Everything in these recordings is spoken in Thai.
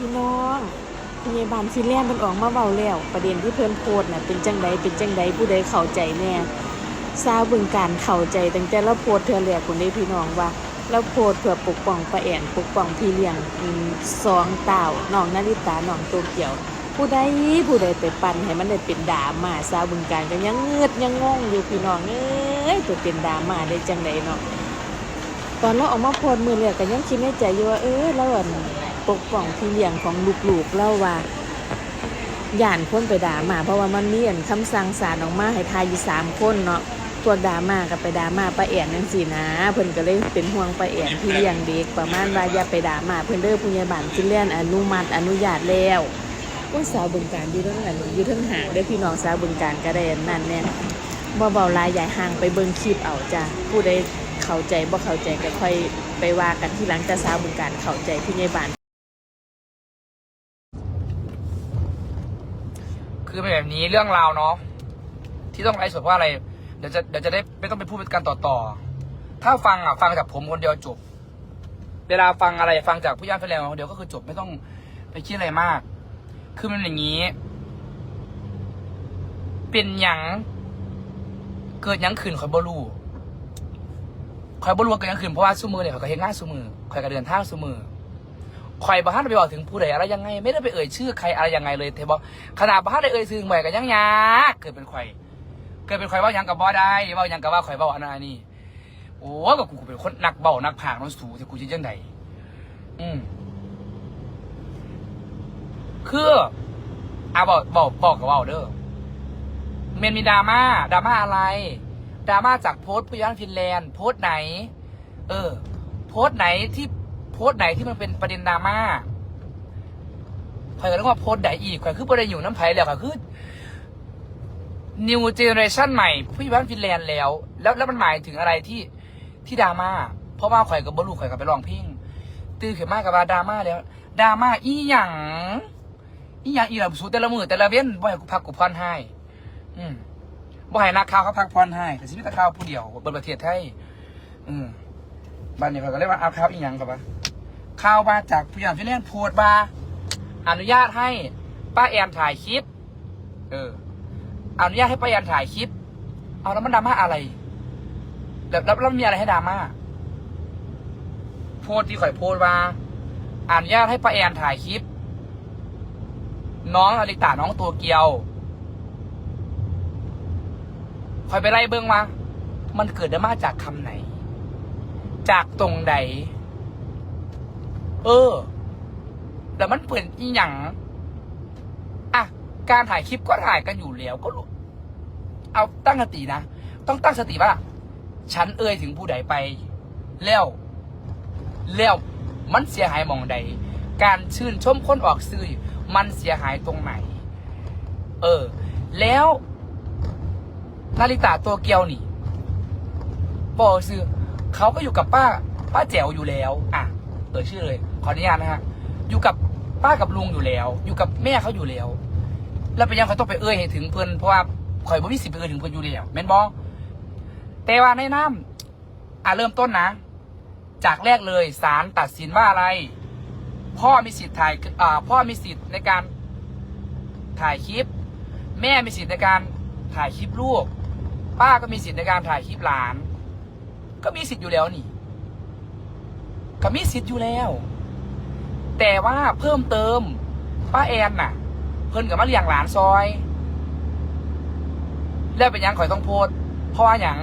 พี่น้องพยาบาลฟินแลนด์มันออกมาเบาแล้ว ประเด็นที่เพิ่นโพดน่ะเป็นจังใดเป็นจังใดผู้ใดเข้าใจแน่ซาบึงการเข้าใจตั้งแต่เราโพดเธอแรกคนได้พี่น้องว่าเราโพดเพื่อปกป้องป้าแอนปกป้องพี่เลี้ยงอืมสองเต่าน้องนาริตาน้องโตเกี่ยว ผู้ใดผู้ใดไปปั่นให้มันได้เป็นดามาซาบึงการก็ยังเงือดยังงงอยู่พี่น้องเอ้ยตัวเป็นดามาได้จังใดเนาะตอนเราออกมาโพดมือเนี่ยก็ยังคิดในใจอยู่ว่าเออเราอั่น ปกป้องพี่เลี้ยงของลูกๆเล่าว่าย่านคนไปด่ามา เพราะว่ามันมีอันคำสั่งศาลออกมาให้ทายอยู่สามคนเนาะตัวด่ามากับไปด่ามาป้าแอนนั่นสินะ เพิ่นก็เลยเป็นห่วงป้าแอนพี่เลี้ยงเด็กประมาณว่าอย่าไปด่ามาเพิ่นเด้อผู้ใหญ่บ้านฟินแลนด์อนุมัติอนุญาตแล้วว่าสาวบึงการอยู่ทั้งนั้นอยู่ทั้งหางเด้อพี่น้องสาวบึงการก็ได้นนั่นแน่บ่เบาลายใหญ่ห่างไปเบิ่งคลิปเอาจ้ะผู้ใดเข้าใจบ่เข้าใจก็ค่อยไปว่ากันที่หลังจะสาวบึงการเข้าใจพี่ใหญ่บ้าน คือเป็นแบบนี้เรื่องราวเนาะที่ต้องไลฟ์สดเพราะอะไรเดี๋ยวจะเดี๋ยวจะได้ไม่ต้องไปพูดเป็นการต่อต่อถ้าฟังอะฟังจากผมคนเดียวจบ เวลาฟังอะไรฟังจากผู้ย่านแฟนแรงคนเดียวก็คือจบไม่ต้องไปคิดอะไรมาก คือมันอย่างนี้ เป็นหยังเกิดหยังขืนคอยบรูคอยบรูเกิดหยังขืนเพราะว่าสู้มือเนี่ยเขาก็เห็นงานสู้มือคอยก็เดินท่าสู้มือ ข่อยบ้านไปบอกถึงผู้ใดอะไรยังไง ไม่ได้ไปเอ่ยชื่อใครอะไรยังไงเลยเทบอกขนาดบ้านได้เอ่ยชื่อใหม่กันยังยากเกิดเป็นข่อยเกิดเป็นข่อยว่ายังกับบ่ได้ว่ายังกับว่าข่อยว่าอันนั้นอันนี้โอ้กับกูเป็นคนนักเบานักผากนักสูแต่กูจะยังไงอืมคืออะบอกบอกบอกกับว่าเด้อเมนมีดราม่าดราม่าอะไรดราม่าจากโพสต์ผู้ย่านฟินแลนด์โพสต์ไหน เออ โพสต์ไหนที่ โพสต์ไหนที่มันเป็นประเด็นดราม่าข่อยก็นึกว่าโพสต์ไหนอีกข่อยคือประเด็นอยู่น้ำไผ่แล้วข่อยคือ new generation ใหม่ผู้อยู่บ้านฟินแลนด์แล้ว แล้วแล้วมันหมายถึงอะไรที่ที่ดราม่าเพราะว่าข่อยกับบลูข่อยกับไปลองพลงตื่นขึ้นมากับว่าดราม่าแล้วดราม่าอีหยังอีหยังอีหลับสูแต่ละมือแต่ละเว้นบ่ให้กูพักกูพรให้ อืมบ่ให้นักข่าวเขาพักพรให้แต่ชีวิตนักข่าวผู้เดียวบนประเทศไทยอืมบ้านนี้เขาก็เรียกว่าอาข่าวอีหยังครับวะ ข่าวมาจากผู้ใหญ่ฟินแลนด์โพสต์มาอนุญาตให้ป้าแอนถ่ายคลิป เออ อนุญาตให้ป้าแอนถ่ายคลิป เอาแล้วมันดราม่าอะไรแล้วแล้วแล้วมันมีอะไรให้ดราม่าโพสต์ที่ข่อยโพสต์มาอนุญาตให้ป้าแอนถ่ายคลิป น้องอลิตาน้องตัวเกียวข่อยไปไล่เบิ้องมา มันเกิดดราม่าจากคำไหน จากตรงใด เออ แต่มันเปิดอีหยังอะการถ่ายคลิปก็ถ่ายกันอยู่แล้วก็รู้เอาตั้งสตินะ ต้องตั้งสติว่า ฉันเอ่ยถึงผู้ใดไป แล้ว แล้วมันเสียหายมองใด การชื่นชมคนออกสื่อ มันเสียหายตรงไหน เออ แล้วนาริตาตัวเกียวนี่บอกซื้อเขาก็อยู่กับป้า ป้าแจ๋วอยู่แล้ว อะเอ่ยชื่อเลยขออนุญาตนะฮะอยู่กับป้ากับลุงอยู่แล้ว อยู่กับแม่เขาอยู่แล้ว แล้วเป็นยังเขาต้องไปเอ่ยให้ถึงเพื่อนเพราะว่าข่อยบ่มีสิทธิ์ไปเอ่ยถึงเพื่อนอยู่แล้วแม่นบอแต่ว่าในน้ำอะเริ่มต้นนะ จากแรกเลยศาลตัดสินว่าอะไร พ่อมีสิทธิ์ถ่ายอ่าพ่อมีสิทธิ์ในการถ่ายคลิป แม่มีสิทธิ์ในการถ่ายคลิปลูก ป้าก็มีสิทธิ์ในการถ่ายคลิปหลาน ก็มีสิทธิ์อยู่แล้วนี่ ก็มีสิทธิ์อยู่แล้ว แต่ว่าเพิ่มเติมป้าแอนน่ะ เพิ่นกับมาเลี้ยงหลานซอย แล้วเป็นยังข่อยต้องโพสต์เพราะว่าหยัง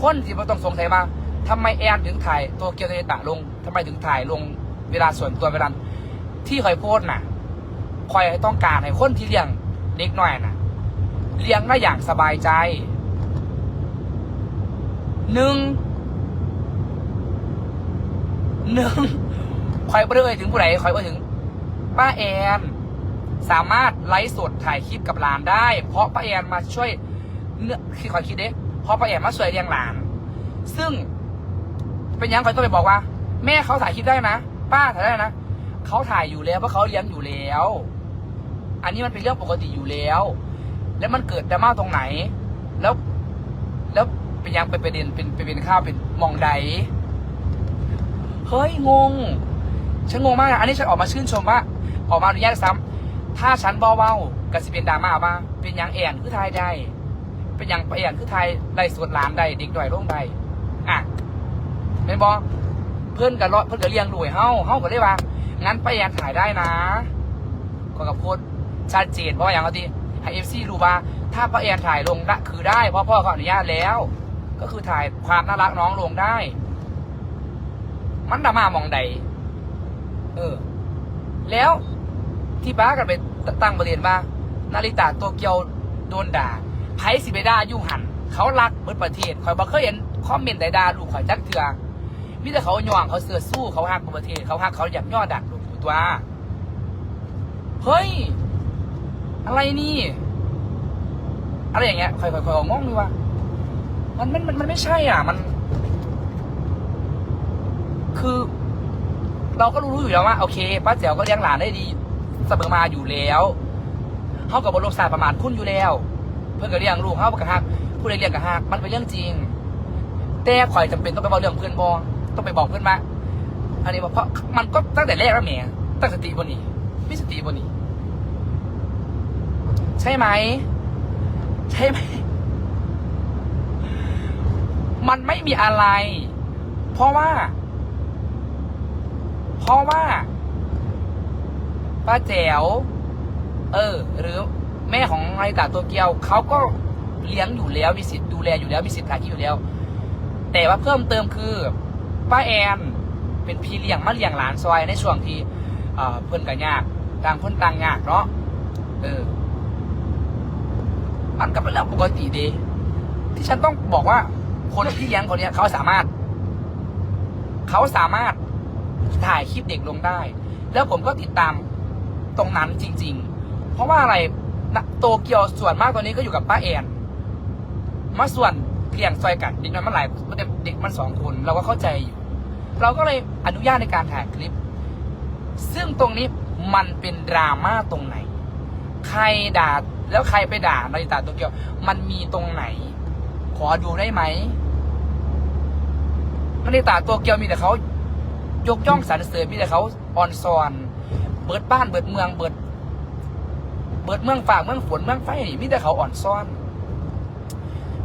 คนที่บ่ต้องสงสัยมาทำไมแอนถึงถ่ายตัวเกียวเตตะลงทำไมถึงถ่ายลงเวลาส่วนตัวเวลาที่ข่อยโพสต์น่ะข่อยต้องการให้คนที่เลี้ยงเด็กน้อยน่ะ เลี้ยงได้อย่างสบายใจหนึ่งหนึ่ง คอยเรื่อยถึงผู้ใดคอยเอ่ถึง ป้าแอน สามารถไลฟ์สดถ่ายคลิปกับหลานได้ เพราะป้าแอนมาช่วยเนื้อคือคอยคิดเด้เพราะป้าแอนมาช่วยเลี้ยงหลาน ซึ่ง เป็นยังคอยต้องไปบอกว่า แม่เขาถ่ายคลิปได้นะป้าถ่ายได้นะเขาถ่ายอยู่แล้วเพราะเขาเลี้ยงอยู่แล้ว อันนี้มันเป็นเรื่องปกติอยู่แล้ว แล้วมันเกิดดราม่าตรงไหน แล้ว แล้วเป็นยังเป็นประเด็นเป็นเป็นเป็นข้าวเป็นมองใดเฮ้ยงง ฉันงงมากนะอันนี้ฉันออกมาชื่นชมว่า ออกมาอนุญาตซ้ำถ้าฉันบอเว้าก็สิเป็นดราม่าว่าเป็นยังแอนคือทายได้ เป็นยังแอนคือทายได้สวดหลานได้เด็กด้อยลงได้อะเป็นบอเพื่อนกันเพื่อนก็เลี้ยงด้วยเฮาเฮาก็เลยว่างั้นไปแอนถ่ายได้นะก็กับโพสต์ชัดเจนเพราะว่าอย่างที่ให้เอฟซีรู้ว่า ถ้าป้าแอนถ่ายลงได้คือได้เพราะพ่อเขาอนุญาตแล้ว ก็คือถ่ายความน่ารักน้องลงได้ มันดราม่ามองใด เออ แล้วที่บ้ากันไปตั้งประเด็นว่านาริตาโตเกียวโดนด่าไพสิไปด่ายู่หัน เขารักเบิดประเทศคอยบอกเคยเห็นคอมเมนต์ใดด่าลูกข่อยจักเถื่อมิแต่เขาย่องเขาเสือสู้เขาหักประเทศ เขาหักเขาอยากย่อดักลูกตัวเฮ้ย อะไรนี่ อะไรอย่างเงี้ยคอยคอยคอยงงเลยว่ามันมันมันไม่ใช่อะมัน คือ เราก็รู้อยู่แล้วว่าโอเคป้าแจ๋วก็เลี้ยงหลานได้ดีเสมอมาอยู่แล้วเขากับบรมศาสตร์ประมาทคุณอยู่แล้ว เพื่อนก็เลี้ยงลูกเขากับฮักผู้ใดเลี้ยงกับฮักมันเป็นเรื่องจริง แต่ข่อยจำเป็นต้องไปบอกเรื่องเพื่อนบอต้องไปบอกเพื่อนมาอันนี้เพราะมันก็ตั้งแต่แรกแล้วแหมตั้งสติบนนี้มีสติบนนี้ ใช่ไหม ใช่ไหม มันไม่มีอะไร เพราะว่า เพราะว่าป้าแจ๋วเออ หรือแม่ของนาริตาตัวเกียวเขาก็เลี้ยงอยู่แล้วมีสิทธิ์ดูแลอยู่แล้วมีสิทธิ์ถ่ายคลิปอยู่แล้ว แต่ว่าเพิ่มเติมคือป้าแอนเป็นพี่เลี้ยงมาเลี้ยงหลานซอยในช่วงที่เพื่อนกันยากต่างคนต่างยากเนาะเออมันก็เป็นเรื่องปกติดีที่ฉันต้องบอกว่าคนที่เลี้ยงคนนี้เขาสามารถ เขาสามารถ ถ่ายคลิปเด็กลงได้ แล้วผมก็ติดตามตรงนั้นจริง ๆ เพราะว่าอะไรโตเกียวส่วนมากตอนนี้ก็อยู่กับป้าแอนมาส่วนเลี้ยงซอยกันเด็กน้อยมันหลายเด็กมันสองคนเราก็เข้าใจอยู่ เราก็เลยอนุญาตในการถ่ายคลิป ซึ่งตรงนี้มันเป็นดราม่าตรงไหน ใครด่าแล้วใครไปด่านาริตาโตเกียว มันมีตรงไหน ขอดูได้ไหมนาริตาโตเกียวมีแต่เขา ยกย่องสรรเสริญมีแต่เขาออนซอน เบิดบ้านเบิดเมืองเบิด เบิดเมืองฝากเมืองฝนเมืองไฟมีแต่เขาอ่อนซ่อน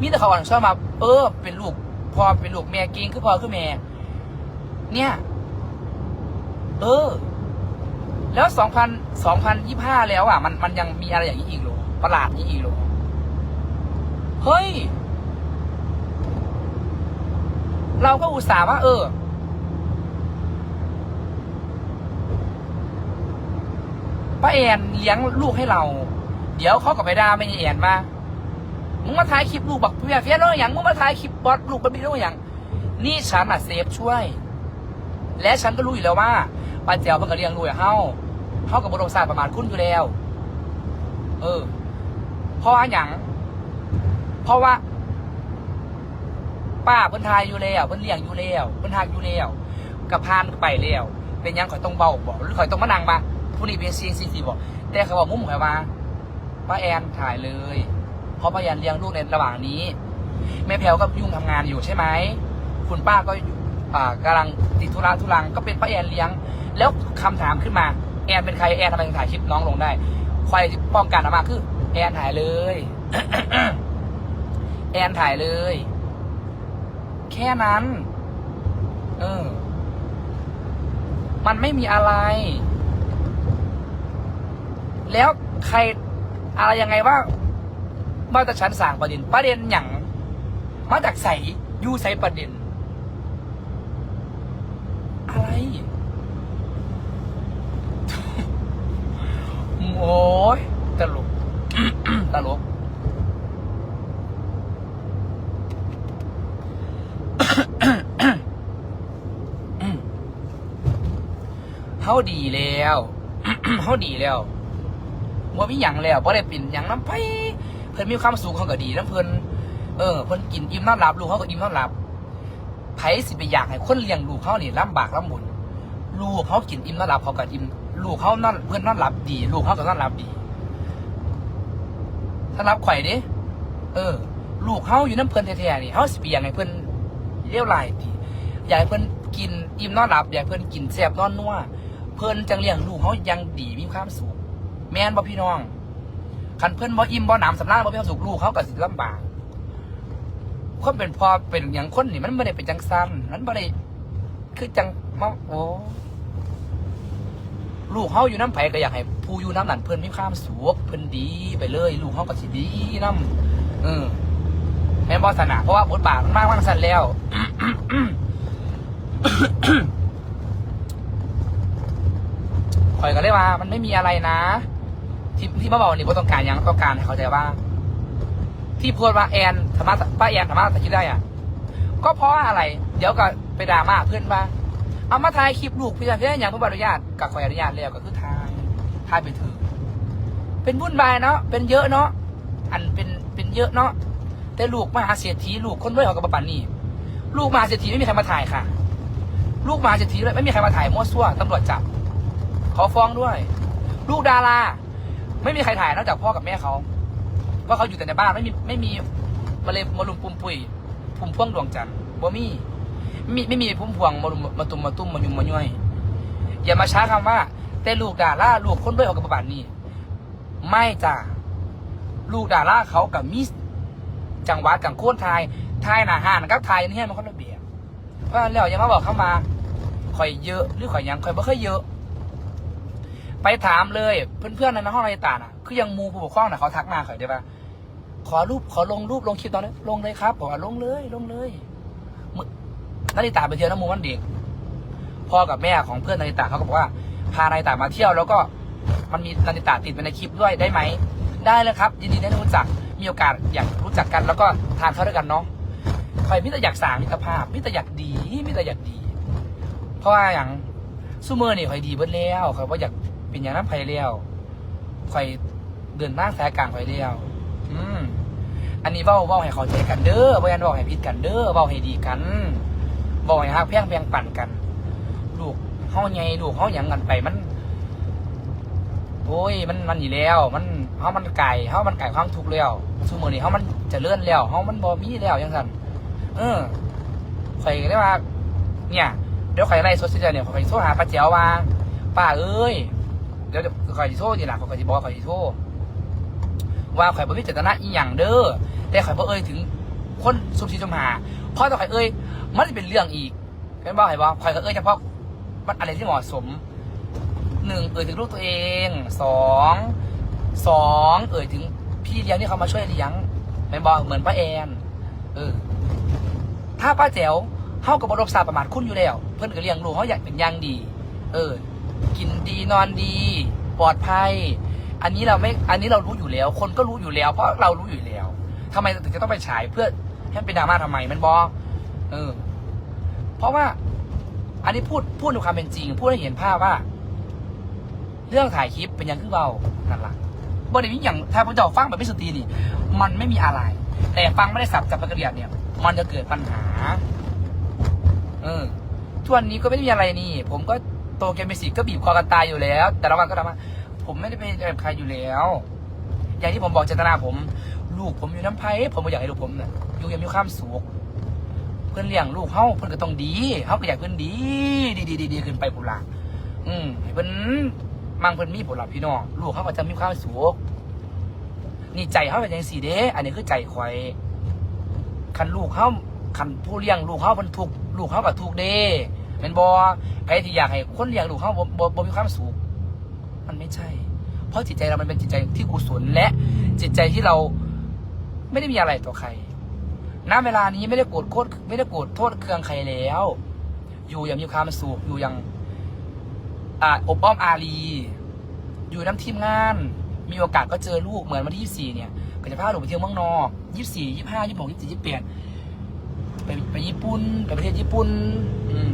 มีแต่เขาอ่อนซ่อนมา เออ เป็นลูกพอเป็นลูกแม่ก่งคือพอคือแม่ เนี่ย เออ แล้วสองพันสองพันยี่ห้าแล้วอะ มันมันยังมีอะไรอย่างนี้อีกหรอประหลาดนี้อีกหรอเฮ้ย เราก็อุตส่าห์ว่า เออ ป้าแอนเลี้ยงลูกให้เรา เดี๋ยวเขากับไปด่าไม่แอนมามึงมาถ่ายคลิปลูกบอกเพียเฟียน้องอย่างมึงมาถ่ายคลิปบอสลูกบันบี้น้องอย่าง นี่ฉันอะเซฟช่วย และฉันก็รู้อยู่แล้วว่าป้าแจวเพิ่งก็เลี้ยงลูกเฮาเฮากับบรมศาสตร์ประมาณคุณอยู่แล้ว เออเพราะว่าอย่าง เพราะว่า ป้าเพิ่นทายอยู่แล้วเพิ่นเลี้ยงอยู่แล้วเพิ่นทายอยู่แล้วกับพานไปแล้วเป็นยังข่อยต้องเบาบอกหรือข่อยต้องมานั่งมา ผู้นี้เป็นซีซีซีบอก แต่เขาบอกมุ้มข่อยว่าป้าแอนถ่ายเลยเพราะป้าแอนเลี้ยงลูกในระหว่างนี้ แม่แพลวก็ยุ่งทำงานอยู่ใช่ไหมคุณป้าก็อ่ากำลังติดธุระทุรังก็เป็นป้าแอนเลี้ยง แล้วคำถามขึ้นมา แอนเป็นใครแอนทำไมถึงถ่ายคลิปน้องลงได้ใครป้องกันออกมาคือ แอนถ่ายเลย แอนถ่ายเลย แค่นั้น เออ มันไม่มีอะไร แล้วใครอะไรยังไงว่าว่าต่ฉันสั่งประเด็น ประเด็นอย่างมาจากใสยูใสประเด็น อะไร โอ้ยตลกตลกเฮาดีแล้วเฮาดีแล้ว ว่ามีหยังแล้วบ่ได้เป็นหยังน้ำไผเพิ่นมีความสุขเขาก็ดีน้ำเพิ่นเออเพิ่นกินอิ่มนอนหลับลูกเขาก็อิ่มนอนหลับไผสิไปอยากให้คนเลี้ยงลูกเขานี่ลำบากลำบุญลูกเขากินอิ่มนอนหลับเขาก็อิ่มลูกเขานอนเพื่อนนอนหลับดี ลูกเขาก็นอนหลับดี ถ้ารับไข่ด้เออ ลูกเขาอยู่น้ำเพิ่นแท้ๆนี่เขาสิไปอยากให้เพิ่นเลี้ยวไหลดีอยากให้เพิ่นกินอิ่มนอนหลับอยากเพิ่นกินแซ่บนอนนัวเพิ่นจังเลี้ยงลูกเขายังดีมีความสุข แม่นบ่พี่น้องคันเพิ่อนบ่อิ่มบ่หนำสำราญบ่มีความสุขลูกเขาก็สิลำบากคนเป็นพ่อเป็นอย่างคนนี่มันไม่ได้เป็นจังซันมันไม่ได้คือจังมาโอ้ลูกเขาอยู่น้ำไผก็อยากให้ผู้อยู่น้ำหลันเพิ่อนมีความสุขเพิ่อนดีไปเลย ลูกเขาก็สิดีน้ำเออแม่นบ่สนะเพราะว่าบทบาทมันมากมากสั้นแล้วข่อยก็เลยว่า มันไม่มีอะไรนะ ที่ที่มาบอกนี่บ่ต้องการยังต้องการให้เข้าใจว่า ที่พูดว่าแอนธรรมะป้าแอนธรรมะแต่คิดได้อะ ก็เพราะว่าอะไร เดี๋ยวก็ไปด่ามาเพื่อนว่าเอามาถ่ายคลิปลูกพี่ชายพี่อย่างเพื่ออนุญาตกับขออนุญาตแล้วก็คือถ่ายถ่ายไปถือ เป็นวุ่นวายเนาะเป็นเยอะเนาะอันเป็นเป็นเยอะเนาะแต่ลูกมหาเศรษฐีลูกคนด้วยของกับปันนี่ลูกมหาเศรษฐีไม่มีใครมาถ่ายค่ะ ลูกมหาเศรษฐีเลยไม่มีใครมาถ่ายมั่วซั่วตำรวจจับขอฟ้องด้วย ลูกดารา ไม่มีใครถ่ายนอกจากพ่อกับแม่เขาว่าเขาอยู่แต่ในบ้านไม่มีไม่มีมาเลยมาลุมปุ่มปุยพุ่มพ่วงดวงจันทร์บ่มีมีไม่มีพุ่มพวงมาลุมมาตุมมาตุ้มมายุ่มมาย่อยอย่ามาช้าคำว่า แต่ลูกดาราลูกคนด้วยออกกับบาทนี้ไม่จ้ะลูกดาราเขากับมิสจังหวัดจังโคนไทยไทยหนาหานกับไทยนี่มันคนละเบียบเพราะแล้วอย่ามาบอกเข้ามาข่อยเยอะหรือข่อยยังข่อยบ่เคยเยอะ ไปถามเลยเพื่อนๆในห้องนาฬิตาน่ะ คือยังมูผู้ปกครองน่ะเขาทักมาขอยได้ปะขอรูปขอลงรูปลงคลิปตอนนี้ลงเลยครับบอกว่าลงเลยลงเลยนาฬิตาไปเที่ยวน้ำมูวันเด็กพ่อกับแม่ของเพื่อนนาฬิตาเขาก็บอกว่า พานาฬิตามาเที่ยวแล้วก็มันมีนาฬิตาติดไปในคลิปด้วยได้ไหมได้เลยครับ ยินดีได้รู้จักมีโอกาสอยากรู้จักกันแล้วก็ทานข้าวด้วยกันเนาะข่อยมิตรอยากสางมิตรภาพมิตรอยากดีมิตรอยากดี เพราะว่าอย่างซูเมอร์นี่ข่อยดีเบิดแล้วข่อยว่าอยาก เป็นอย่างนั้นไผแล้วไข่เดินหน้าสายกลางข่อยแล้วอืมอันนี้เว้าเว้าให้เขาใจกันเด้อบ่ยันเว้าให้ผิดกันเด้อเว้าให้ดีกันเว้าให้ฮักเพียงแบ่งปั่นกันลูกเฮาใหญ่ลูกเฮาหยังกันไปมันโอ้ยมันมันอยู่แล้ว มันเฮามันไก่เฮามันไก่ความทุกข์แล้วซูเมอนี่เฮามันจะเลื่อนแล้วเฮามันบ่มีแล้วจังซั่นเออข่อยก็ได้ว่า เนี่ยเดี๋ยวข่อยไล่โซเชียลเนี่ยข่อยโทรหาป้าเจ๋วว่าป้าเอ้ย เดี๋ยวเดี๋ยวข่อยสิโทรนี่ล่ะข่อยสิบอกว่าข่อยสิโทรว่าข่อยบ่มีเจตนาอีหยังเด้อแต่ข่อยบ่เอ่ยถึงคนสุบสีสมหาเพราะถ้าข่อยเอ่ยมันจะเป็นเรื่องอีกเป็นบ่ข่อยบ่ข่อยก็เอ่ยเฉพาะมันอะไรที่เหมาะสมหนึ่งเอ่ยถึงลูกตัวเองสองสองเอ่ยถึงพี่เลี้ยงที่เขามาช่วยเลี้ยงเป็นบ่เหมือนป้าแอนเออถ้าป้าแจ๋วเข้ากับบรมศาสตร์ประมาทคุณอยู่แล้ว เพื่อนก็เลี้ยงลูกเขาอยากเป็นอย่างดี เออ กินดีนอนดี ปลอดภัย อันนี้เราไม่อันนี้เรารู้อยู่แล้ว คนก็รู้อยู่แล้ว เพราะเรารู้อยู่แล้วทำไมถึงจะต้องไปฉายเพื่อให้มันเป็นดราม่าทำไมมันบอเออ เพราะว่า อันนี้พูดพูดในความเป็นจริง พูดให้เห็นภาพว่า เรื่องถ่ายคลิปเป็นย่างคือเบานั่นแหละบริวิอย่างถ้าพระเจ้าฟังแบบไม่สตรีนี่ มันไม่มีอะไร แต่ฟังไม่ได้สับจับประกระเดียดเนี่ย มันจะเกิดปัญหา เออทุกวันนี้ก็ไม่ได้มีอะไรนี่ ผมก็ โตเกมเมสิกก็บีบคอกันตายอยู่แล้ว แต่ละวันก็ทำว่าผมไม่ได้ไปกับใครอยู่แล้ว อย่างที่ผมบอกเจตนาผม ลูกผมอยู่น้ำไผ่ผมไม่อยากให้ลูกผมเนี่ยอยู่อยังมีความสุขเพื่อนเลี้ยงลูกเขาเพื่อนก็ต้องดีเขาก็อยากเพื่อนดี ดีดีดีดีขึ้นไปผุละอืมเพื่อนมั่งเพื่อนมีผลลัพธ์พี่น้องลูกเขาก็จะมีความสุขนี่ใจเขาเป็นยังสี่เด้ อันนี้คือใจคอยคันลูกเขาคันผู้เลี้ยงลูกเขามันถูกลูกเขาก็ถูกเด้ เป็นบอใครที่อยากให้คนเลี้ยงลูกเขาบ่บ่บ่มีความสุขมันไม่ใช่ เพราะจิตใจเรามันเป็นจิตใจที่กุศลและจิตใจที่เราไม่ได้มีอะไรต่อใครณเวลานี้ไม่ได้โกรธโคตรไม่ได้โกรธโทษเคืองใครแล้ว อยู่อย่างมีความสุขอยู่อย่างอ่าอบอ้อมอารี อยู่น้ำทีมงาน มีโอกาสก็เจอลูกเหมือนวันที่ 24 เนี่ยก็จะพาลูกไปเที่ยวเมืองนอก 24 25 26 27 28ไปไปญี่ปุ่น ไปประเทศญี่ปุ่น อืม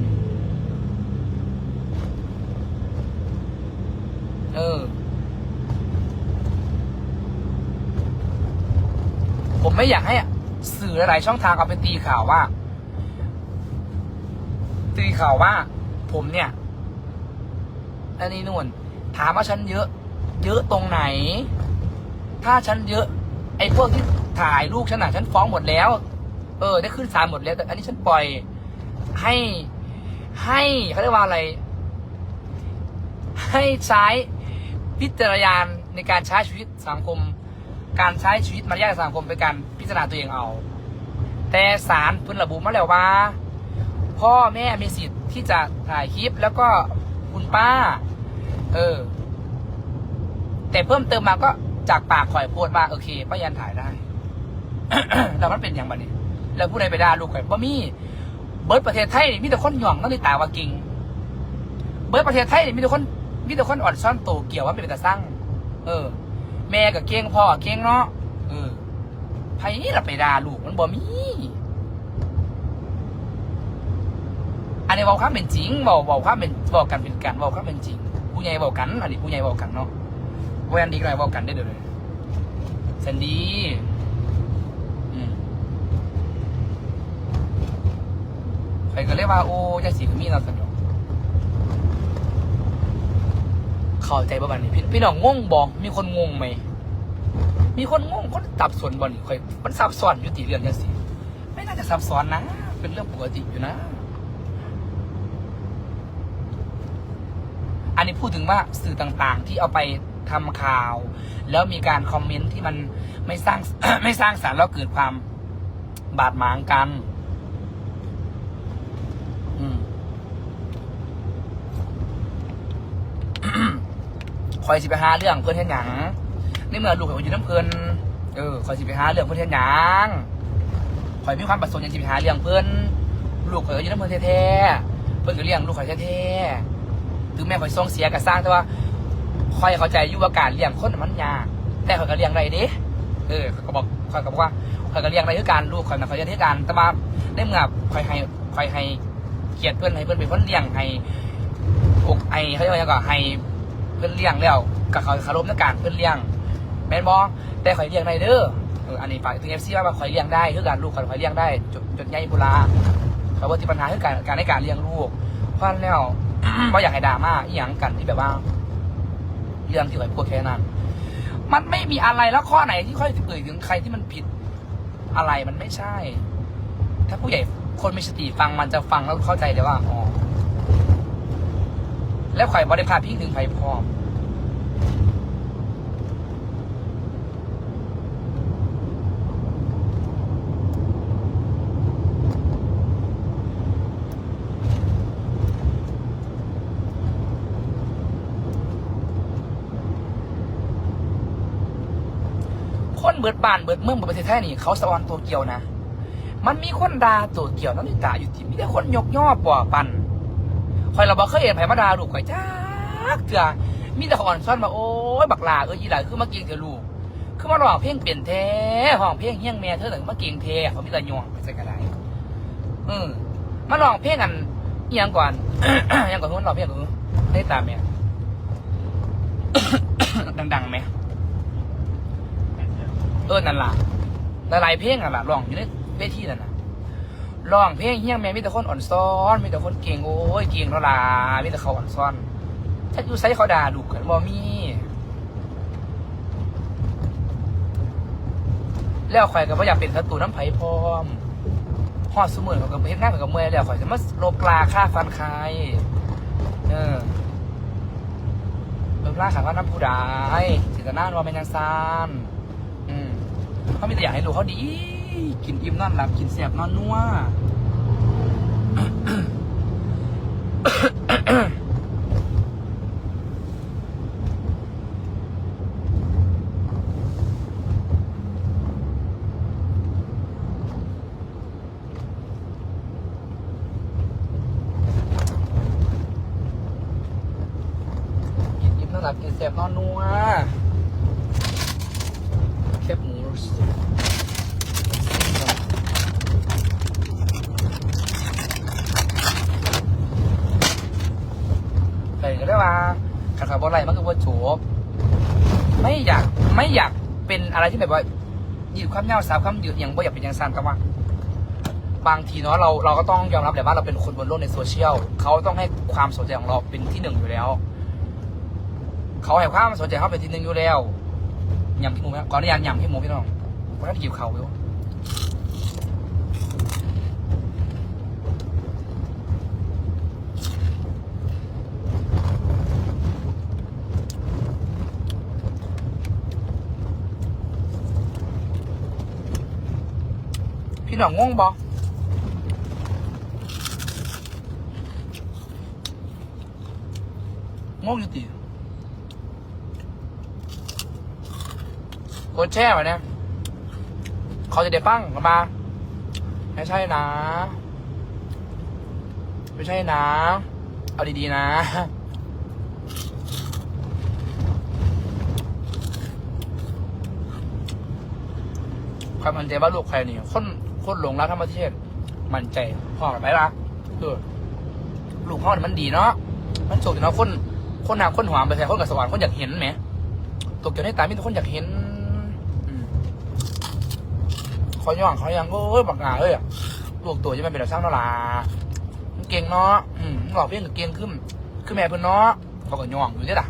เออ ผมไม่อยากให้สื่อหลายช่องทางเอาไปตีข่าวว่า ตีข่าวว่า ผมเนี่ยอันนี้นู่น ถามว่าฉันเยอะ เยอะตรงไหน ถ้าฉันเยอะ ไอ้พวกที่ถ่ายลูกฉันน่ะฉันฟ้องหมดแล้ว เออ ได้ขึ้นศาลหมดแล้ว แต่อันนี้ฉันปล่อยให้ให้เขาเรียกว่าอะไร ให้ใช้ พิจารณาในการใช้ชีวิตสังคม การใช้ชีวิตมารยาทสังคมเป็นการพิจารณาตัวเองเอา แต่ศาลเพิ่นระบุมาแล้วว่า พ่อแม่มีสิทธิ์ที่จะถ่ายคลิปแล้วก็คุณป้า เออ แต่เพิ่มเติมมาก็จากปากข่อยโพดว่าโอเคป้ายันถ่ายได้แล้วมันเป็นอย่างบัดนี้ แล้วผู้ใดไปด่าลูกข่อยบ่มี เบิร์ดประเทศไทยนี่มีแต่คนหย่องนั่นนี่ตาว่ากิง เบิร์ดประเทศไทยนี่มีแต่คน มีแต่คนอ่อนซ่อนโตเกี่ยวว่าเป็นตาสร้างเออ แม่กับเก่งพ่อเก่งเนาะเออไผนี่ล่ะไปด่าลูกมันบ่มีอันนี้บอกความเป็นจริงบอกบอกความเป็นบอกกันเป็นกันบอกความเป็นจริง ผู้ใหญ่บอกกันอันนี้ผู้ใหญ่บอกกันเนาะแวนดีกหน่อยบอกกันได้เดี๋ยวเลยสันดีอืมใครก็เรียกว่าโอ้ยาสีมีเราสนอง เข้าใจป่ะบันนี้พี่พี่น้องงงบอกมีคนงงไหม มีคนงงคนตับสนบอลนี่ค่อยมันซับซ้อนอยู่ตีเรื่องยังสิไม่น่าจะซับซ้อนนะ เป็นเรื่องปกติอยู่นะ อันนี้พูดถึงว่าสื่อต่างๆ ที่เอาไปทำข่าว แล้วมีการคอมเมนต์ที่มันไม่สร้างไม่สร้างสารรค์แล้วเกิดความบาดหมางกัน อืม คอยสิไปหาเรื่องเพื่อนเฮ็ดหยังนี่เมื่อลูกขอยอยู่น้ำเพื่อนเออคอยสิไปหาเรื่องเพื่อนเฮ็ดหยังคอยมีความประสงค์อยากสิไปหาเรื่องเพื่อนลูกข่อยก็อยู่น้ำเพื่อนแท้ๆเพื่อนก็เลี้ยงลูกข่อยแท้ๆถึงแม้ข่อยส่งเสียก็สร้างแต่ว่าคอยเข้าใจยู่ว่าการเลี้ยงคนน่ะมันยากแต่ข่อยก็เลี้ยงได้เด้เออเข่อยก็บอกข่อยก็บอกว่าข่อยก็เลี้ยงได้คือการลูกข่อยนะข่อยจะที่การแต่ว่าได้เมื่อข่อยให้ข่อยให้เกียรติเพื่อนให้เพื่อนเป็นคนเลี้ยงให้อกไอเขาเรียกว่าหยังก็ให้ เพื่อนเลี้ยงแล้วกับเขาคารพในการเพื่อนเลี้ยง แม่นบอแต่ข่อยเลี้ยงได้เด้อเอออันนี้ฝากถึงเอฟซีว่าข่อยเลี้ยงได้คือการลูกข่อยเลี้ยงได้จดจดใหญ่บุราเขาว่าที่ปัญหาคือการการในการเลี้ยงลูกเพราะฉะนั้นแล้วว่าอยากให้ดราม่าอีหยังกันที่แบบว่า เรื่องที่ข่อยพูดแค่นั้นมันไม่มีอะไรแล้วข้อไหนที่ค่อยเอ่ยถึงใครที่มันผิดอะไรมันไม่ใช่ ถ้าผู้ใหญ่คนมีสติฟังมันจะฟังแล้วเข้าใจเลยว่าอ๋อ แล้วข่อยบริพาพิงถึงไผ่พร้อมคนเบิดบานเบิดเมืองเบิดประเทศไทยนี่เขาสะออนตัวเกี่ยวนะ มันมีคนดาตัวเกี่ยวนั่นนี่ตาอยู่ที่มีแต่คนยกย่อป่อปัน คอยเราบอกเคยเห็นไผ่มาดาลูกข่อยจ้ากเถื่อมีแต่ขอ่อนซ่อนมาโอ้ยบักลาเอออีหลาคือมาเกียงเถอะลูกคือมาร้องเพลงเปลี่ยนแท้ห้องเพลงเฮี้ยงแม่เธอถึงมาเกียงแท้เขามีแต่ยองไปใส่กระไดเออมาร้องเพลงกันเอียงก่อนเอียงก่อนคือมันร้องเพลงกันได้ตามแม่ดังๆไหมเออนั่นล่ะหลายๆเพลงอะล่ะร้องอยู่ในเวทีนั่นน่ะ ร้องเพลงเฮี้ยงแม่มีแต่คนอ่อนซ้อนมีแต่คนเก่งโอ้ยเก่งเท่าลามีแต่เขาอ่อนซ้อนถ้าอยู่ไซเขาด่าดุกันบ่มีแล้วข่อยก็บ่อยากเป็นศัตรูน้ำไผ่พร้อมฮอดสมือเขาก็เฮ็ดงานเขาก็เมื่อยแล้วข่อยจะมาลบลาค่าฟันใครเออลบลาขาฟันน้ำผู้ใดจิตนาว่าเป็นยังซานอืมเขามีแต่อยากให้ลูกเขาดี กินอิ่มนอนหลับกินแสบนอนนัว กินอิ่มนอนหลับกินเสียบนอนนัวแคบหมู ใส่ก็ได้ว่าขัดขับอะไรมันก็ว่าโฉบไม่อยากไม่อยากเป็นอะไรที่แบบว่ายืด ความยาวสาวความยืดอย่างบ่อยากเป็นอย่างสั้นแต่ว่า บางทีเนาะเราเราก็ต้องยอมรับแหละว่าเราเป็นคนบนโลกในโซเชียลเขาต้องให้ความสนใจของเราเป็นที่หนึ่งอยู่แล้วเขาให้ความสนใจเขาเป็นที่หนึ่งอยู่แล้วยำพี่หมูไหมก่อนนี้ยำยำพี่หมูพี่น้องเพราะนั้นกิวเขาอยู่ พี่น้องงงบอง่วงอยู่ติกดแช่มาเนี่ยเขาจะเด็ดปั้งกลับมา ไม่ใช่นะ ไม่ใช่นะ เอาดีๆนะ ความมันใจว่าลูกใครนี่คน คนหลงรักธรรมประเทศมั่นใจพ่อกับไปละคือลูกพ่อมันดีเนาะมันโชคดีเนาะคนคนหนาคนหวานไปใส่คนกับสวรรค์คนอยากเห็นไหมตกจนให้ตายมีแต่คนอยากเห็นอขาย่องขายังโอ้ยบักหนาเอ้ยลูกตัวจะไม่เป็นแบบสร้างนาะล่ะมันเก่งเนาะหลอกเพี้ยนกับเก่งขึ้นคือแม่เพิ่นเนาะเขาก็ย่องอยู่เด้อล่ะ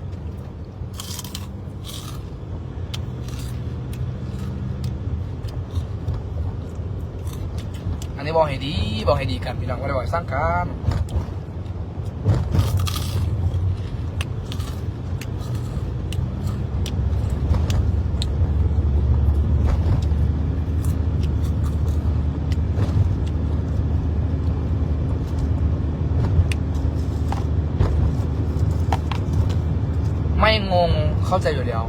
อันนี้ บอกให้ดีบอกให้ดีกันพี่น้องก็ได้บอกสร้างกันไม่งงเข้าใจอยู่แล้ว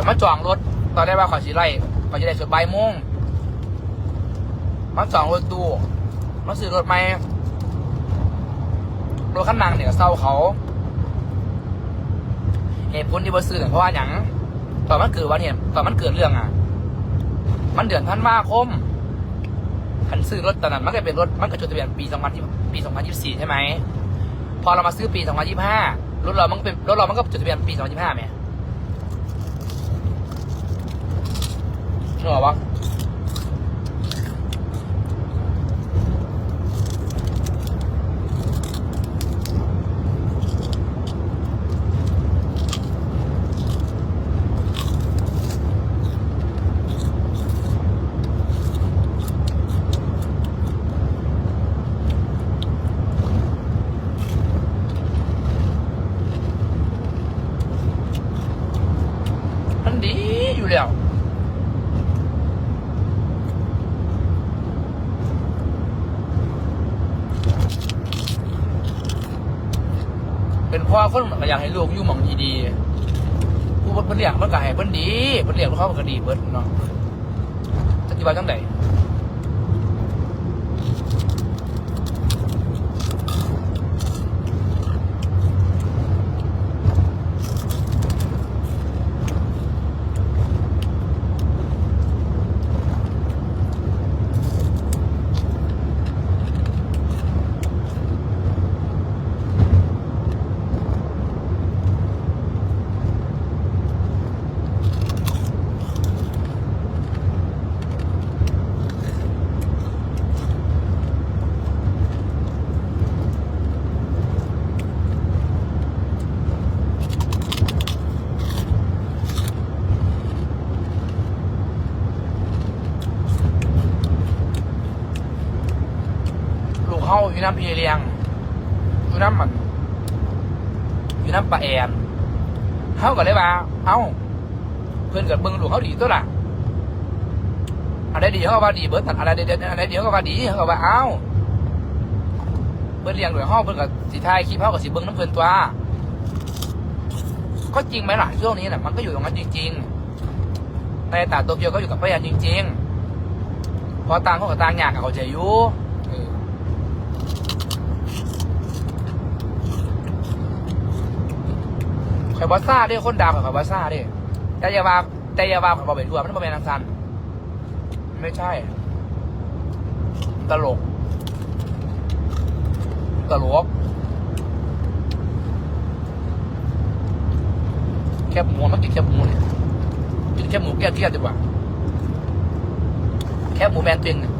อยมาจองรถ ตอนแรกว่าขอยสิไล่ขอยจะได้สุดบ่ายโมงมาจองรถตู้มาซื้อรถใหม่รถคันนังเนี่ยเศร้าเขา เหตุผลที่บ่ซื้อเนี่ยเพราะว่าอย่างตอนมันเกิดวันเนี่ยตอนมันเกิดเรื่องอะ มันเดือนธันวาคมคันซื้อรถตอนนั้นมันก็เป็นรถมันก็จดทะเบียนปี2020ปี2024ใช่ไหมพอเรามาซื้อปี2025รถเรามันเป็นรถเรามันก็จดทะเบียนปี2025ไหมเหรอวะมันดีอยู่แล้ว เป็น พ่อคนก็อยากให้ลูกอยู่หมองดีๆผู้เพิ่นเลี้ยงมันก็ให้เพิ่นดีเพิ่นเลี้ยงเขามันก็ดีเบิดเนาะจะอธิบายจังได อยู่น้ำพีเลียงอยู่น้ำมันอยู่น้ำปลาแอนเฮาก็เลยว่า เอ้า เพื่อนกับเบิ่งหลูกเขาดีตัวล่ะอะไรดีเขาก็ว่าดีเบิร์ตันอะไรเดียวอะไรเดียวก็ว่าดีเขาก็ว่าเอ้าเพื่อนเลี้ยงด้วยห้องเพื่อนกับสีไทยคลิปเขากับสีเบิ้งน้ำเพื่อนตัวก็จริงไหมล่ะช่วงนี้น่ะมันก็อยู่ตรงนั้นจริงๆในตาโตเกียวก็อยู่กับพยานจริง ๆ พอต่างเขากับต่างอยากกับเขาใจอยู่เออ ข่อยบอซ่าเด้คนดำข่อยบอซ่าเด้แต่อยาวาแต่อยาวาข่อยบอไปทั่วมันบ่เป็นทางซันไม่ใช่ ตลก ตลกแคบหมูมันกินแคบหมูเนี่ยกินแคบหมูแก้เครียดดีกว่า แคบหมูแมนติงเนี่ย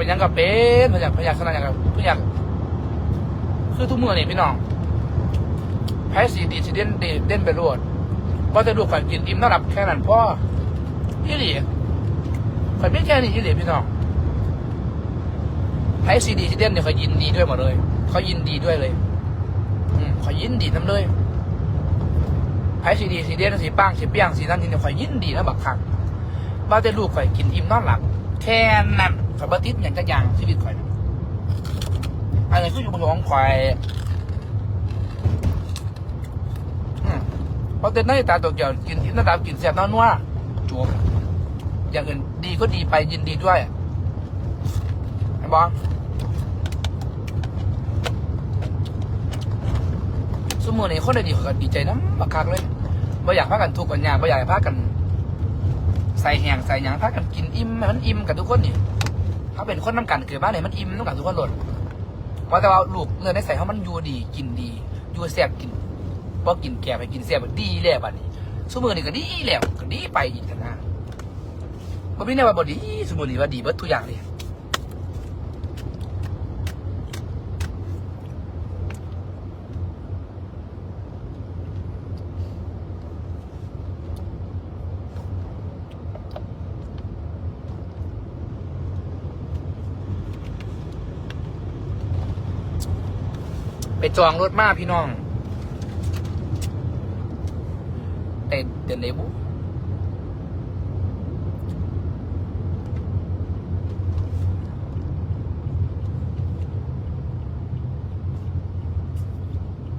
เป็นยังกับเป็นพยากพยากขนาดยังกับพยากคือทุกเมื่อนี่พี่น้องแพ้สีดีสีเด่นเด่นเด่นไปรวดว่าจะดูข่อยกินอิ่มนอนหลับแค่นั้นพ่อยี่หลีข่อยไม่แค่นี้ยี่หลีพี่น้องแพ้สีดีสีเด่นเนี่ยข่อยยินดีด้วยหมดเลยเขายินดีด้วยเลยอืมข่อยยินดีน้ำเลยแพ้สีดีสีเด่นสีป้างสีเปี้ยงสีนั่นนี่เนี่ยข่อยยินดีนะบักคักว่าจะลูกข่อยกินอิ่มนอนหลับ แค่นั้นข่อยบัติดอย่างจะอย่างชีวิตข่อยนะอันนี้คืออยู่บนหัวของข่อยพอเต้นในตาตัวเกี่ยวกินอิ่นอนหลับกินแซ่บนอนนัวจวบอย่างอื่นดีก็ดีไปยินดีด้วยไอ้บอลสมมติในคนใดดีเขาก็ดีใจนะบักคักเลยไม่อยากพากันทุกข์กันยากไม่อยากพากัน ใส่แหงใส่หยังพากันกินอิ่มมันอิ่มกับทุกคนนี่ถ้าเป็นคนน้ำกันเกิดมานไหนมันอิ่มน้ำกันทุกคนหลดว่าแต่ว่าลูกเงินได้ใส่เขามันอยู่ดีกินดีอยู่แซ่บกินพอกินแก่ไปกินแซ่บดีแล้วบัดนี้สมือนี่ก็ดีแล้วก็ดีไปอีกกันนะบ่มีแนวว่าบ่ดีสมมือนี่ว่าดีเบิดทุกอย่างเลย จองรถมาพี่น้องเอ็ดเดนเดบุ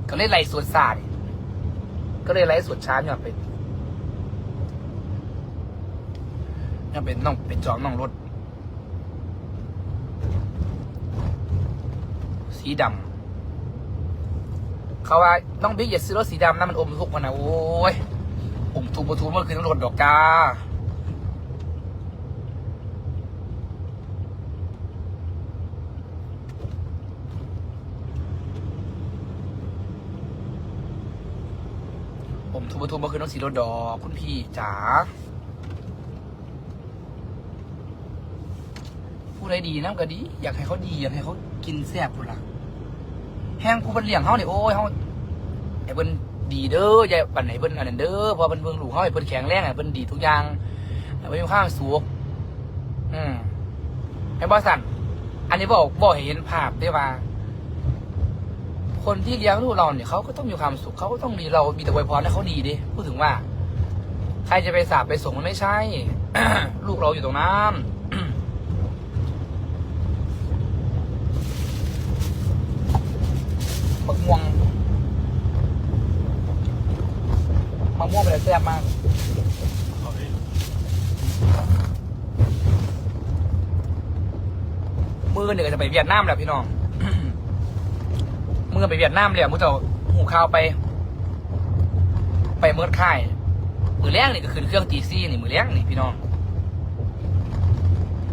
ก็เลยไล่สวนสาดก็เลยไล่สวนช้าเนี่ยเป็นเนี่ยเป็นน้องเป็นจองน้องรถ สีดำ เขาว่าน้องบิ๊กอย่าซื้อรถสีดำนะมันอมทุกข์มันนะโอ้ยอมทุกข์บทุกเมื่อคืนต้องรถดอกกาอมทุกข์บทุกข์เมื่อคืนต้องสีรถดอก คุณพี่จ๋าผู้ใดดีน้ำก็ดี อยากให้เขาดี อยากให้เขากินแซ่บพุ่นล่ะแห้งผู้เป็นเลียงเขาเนี่ยโอ้ยเขา ไอ้เพิ่นดีเด้ออย่าปั่นให้เพิ่นอันนั้นเด้อพอเพิ่นเบิ่งลูกเขาให้เพิ่นแข็งแรงให้เพิ่นดีทุกอย่างให้เพิ่นมีความสุขอืมให้บ่สั่นอันนี้บอกบอกเห็นภาพได้ว่า คนที่เลี้ยงลูกเราเนี่ยเขาก็ต้องมีความสุขเขาก็ต้องมีเรามีแต่อวยพรให้เขาดีดิพูดถึงว่า ใครจะไปสาบไปส่งมันไม่ใช่ ลูกเราอยู่ตรงนั้น มะม่วงมะม่วงเป็นอะไรแซ่บมาก มื อเนี่ยก็จะไปเวียดนามแหละพี่น้องมือไปเวียดนามเลยมือจะเอาหูข้าวไป ไปเมื่อค่ายมือแรกนี่ก็ขึ้นเครื่องตีซี่นี่มือแรกนี่พี่น้อง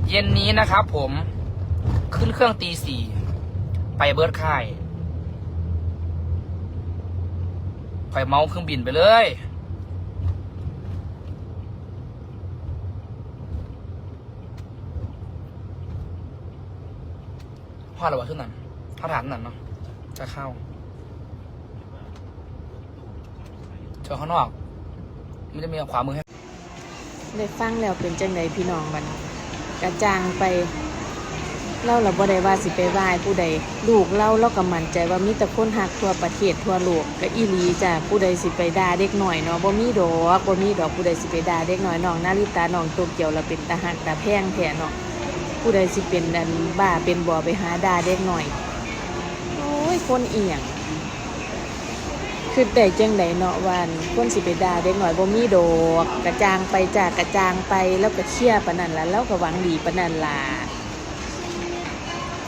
เย็นนี้นะครับผมขึ้นเครื่องตีสี่ไปเบิร์ดค่ายไฟเมาส์เครื่องบินไปเลย พ่อเราว่าขึ้นนั่นเขาถามนั่นเนาะจะเข้าเจอข้างนอกมันจะมีขวามือให้ได้ฟังแล้วเป็นจังไดพี่น้องมันกระจางไปเล่าเราบ่ได้ว่าสิไปไหว้ผู้ใดลูกเล่าเราก็มั่นใจว่ามีแต่คนหักทั่วประเทศทั่วโลกก็อีลีจ้ะผู้ใดสิไปด่าเด็กหน่อยเนาะบ่มีดอกบ่มีดอกผู้ใดสิไปด่าเด็กหน้อยน้องนาริตาน้องโตเกียวเราเป็นตาหักตาแพงแท้เนาะ ผู้ใดสิเป็นอันบ้าเป็นบ่อไปหาดาเด็กหน่อย โอ้ย คนเอียงคือแต่จังไดเนาะวันคนสิไปดาเด็กหน่อยบ่มีดอกกระจางไปจากกระจางไปแล้วก็เชี่ยปนันละแล้วก็หวังดีปนันละ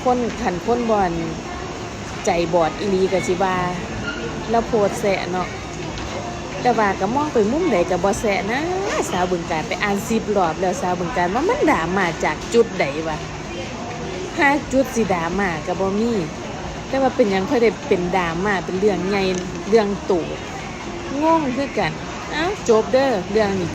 คนขันคนบอนใจบอดอีลีก็สิว่าแล้วโพดแสะเนาะ แต่ว่าก็มองไปมุมใดก็บ่แสนะ สาวบึงการไปอ่าน10รอบแล้วสาวบึงการว่ามันด่ามาจากจุดใดวะห้าจุดสีด่ามาก็บ่มีแต่ว่าเป็นยังค่อยได้เป็นด่ามาเป็นเรื่องใหญ่เรื่องตู่งงคือกัน เอ้าจบเด้อเรื่องนี้